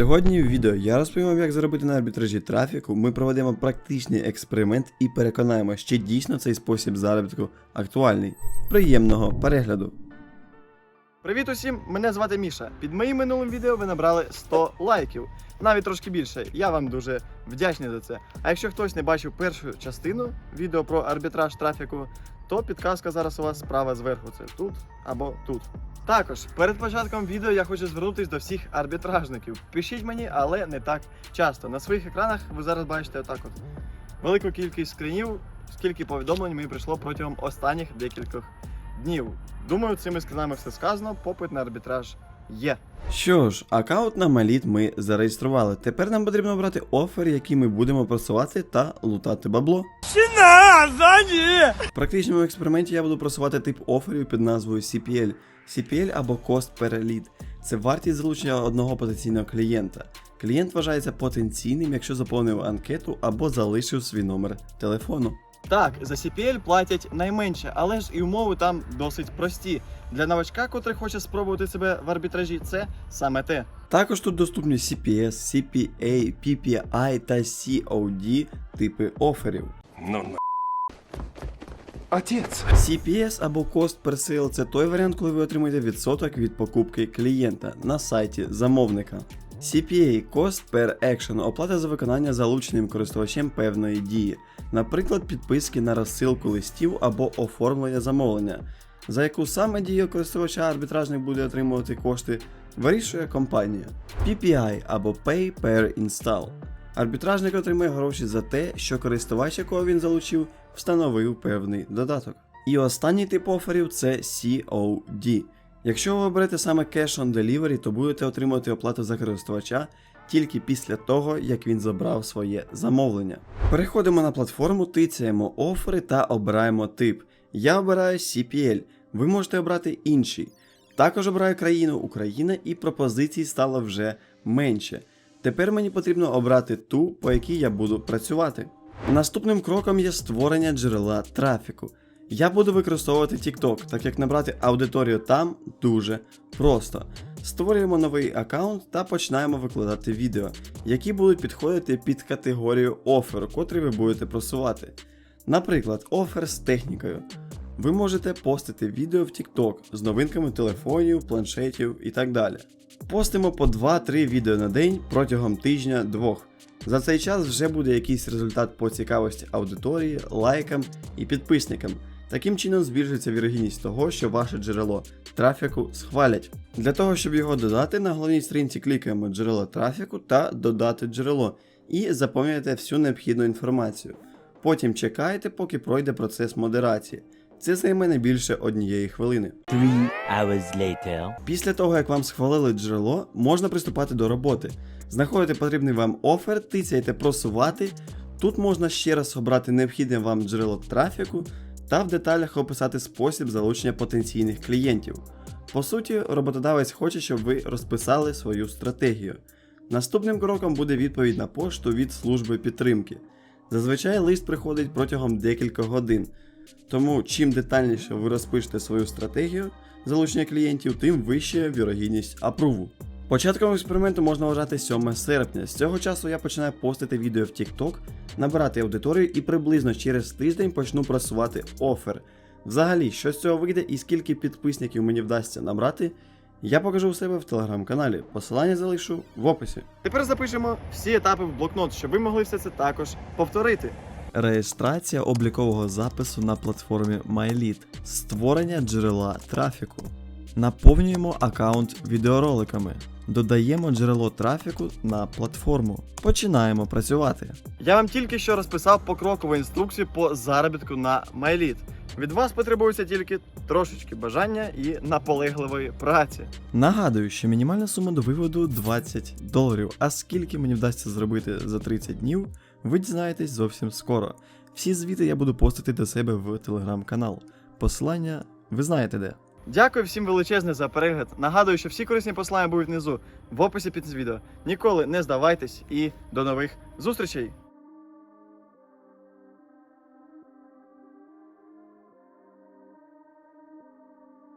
Сьогодні в відео я розповім вам, як заробити на арбітражі трафіку. Ми проведемо практичний експеримент і переконаємо, чи дійсно цей спосіб заробітку актуальний. Приємного перегляду! Привіт усім! Мене звати Міша. Під моїм минулим відео ви набрали 100 лайків, навіть трошки більше. Я вам дуже вдячний за це. А якщо хтось не бачив першу частину відео про арбітраж трафіку, то підказка зараз у вас справа зверху. Це тут або тут. Також перед початком відео я хочу звернутися до всіх арбітражників. Пишіть мені, але не так часто. На своїх екранах ви зараз бачите отак от велику кількість скринів, скільки повідомлень мені прийшло протягом останніх декількох днів. Думаю, цими скринами все сказано. Попит на арбітраж є. Що ж, аккаунт на Маліт ми зареєстрували. Тепер нам потрібно обрати офер, який ми будемо просувати та лутати бабло. В практичному експерименті я буду просувати тип оферів під назвою CPL. CPL або Cost Per Lead. Це вартість залучення одного потенційного клієнта. Клієнт вважається потенційним, якщо заповнив анкету або залишив свій номер телефону. Так, за CPL платять найменше, але ж і умови там досить прості. Для новачка, котрий хоче спробувати себе в арбітражі, це саме те. Також тут доступні CPS, CPA, PPI та COD типи оферів. Ну на. Отец. CPS або Cost Per Sale – це той варіант, коли ви отримуєте відсоток від покупки клієнта на сайті замовника. CPA Cost Per Action оплата за виконання залученим користувачем певної дії, наприклад, підписки на розсилку листів або оформлення замовлення, за яку саме дію користувача арбітражник буде отримувати кошти, вирішує компанія. PPI або Pay Per Install. Арбітражник отримує гроші за те, що користувач, якого він залучив, встановив певний додаток. І останній тип оферів це COD. Якщо ви оберете саме Cash on Delivery, то будете отримувати оплату за користувача тільки після того, як він забрав своє замовлення. Переходимо на платформу, тицяємо офери та обираємо тип. Я обираю CPL, ви можете обрати інший. Також обираю країну Україна і пропозицій стало вже менше. Тепер мені потрібно обрати ту, по якій я буду працювати. Наступним кроком є створення джерела трафіку. Я буду використовувати TikTok, так як набрати аудиторію там дуже просто. Створюємо новий аккаунт та починаємо викладати відео, які будуть підходити під категорію оферу, котрий ви будете просувати. Наприклад, офер з технікою. Ви можете постити відео в TikTok з новинками телефонів, планшетів і так далі. Постимо по 2-3 відео на день протягом тижня-двох. За цей час вже буде якийсь результат по цікавості аудиторії, лайкам і підписникам. Таким чином збільшується вірогідність того, що ваше джерело трафіку схвалять. Для того, щоб його додати, на головній сторінці клікаємо джерело трафіку та додати джерело і заповнюєте всю необхідну інформацію. Потім чекаєте, поки пройде процес модерації. Це займе не більше однієї хвилини. Three hours later. Після того, як вам схвалили джерело, можна приступати до роботи. Знаходите потрібний вам офер, тицяєте просувати. Тут можна ще раз обрати необхідне вам джерело трафіку та в деталях описати спосіб залучення потенційних клієнтів. По суті, роботодавець хоче, щоб ви розписали свою стратегію. Наступним кроком буде відповідь на пошту від служби підтримки. Зазвичай лист приходить протягом декількох годин. Тому чим детальніше ви розпишете свою стратегію залучення клієнтів, тим вища вірогідність апруву. Початком експерименту можна вважати 7 серпня. З цього часу я починаю постити відео в TikTok, набирати аудиторію і приблизно через тиждень почну просувати офер. Взагалі, що з цього вийде і скільки підписників мені вдасться набрати, я покажу у себе в телеграм-каналі. Посилання залишу в описі. Тепер запишемо всі етапи в блокнот, щоб ви могли все це також повторити. Реєстрація облікового запису на платформі MyLead, створення джерела трафіку. Наповнюємо аккаунт відеороликами. Додаємо джерело трафіку на платформу. Починаємо працювати. Я вам тільки що розписав покрокову інструкцію по заробітку на MyLead. Від вас потребується тільки трошечки бажання і наполегливої праці. Нагадую, що мінімальна сума до виводу 20 доларів, а скільки мені вдасться зробити за 30 днів, ви дізнаєтесь зовсім скоро. Всі звіти я буду постити до себе в телеграм-канал. Посилання ви знаєте де. Дякую всім величезне за перегляд. Нагадую, що всі корисні послання будуть внизу в описі під відео. Ніколи не здавайтесь і до нових зустрічей!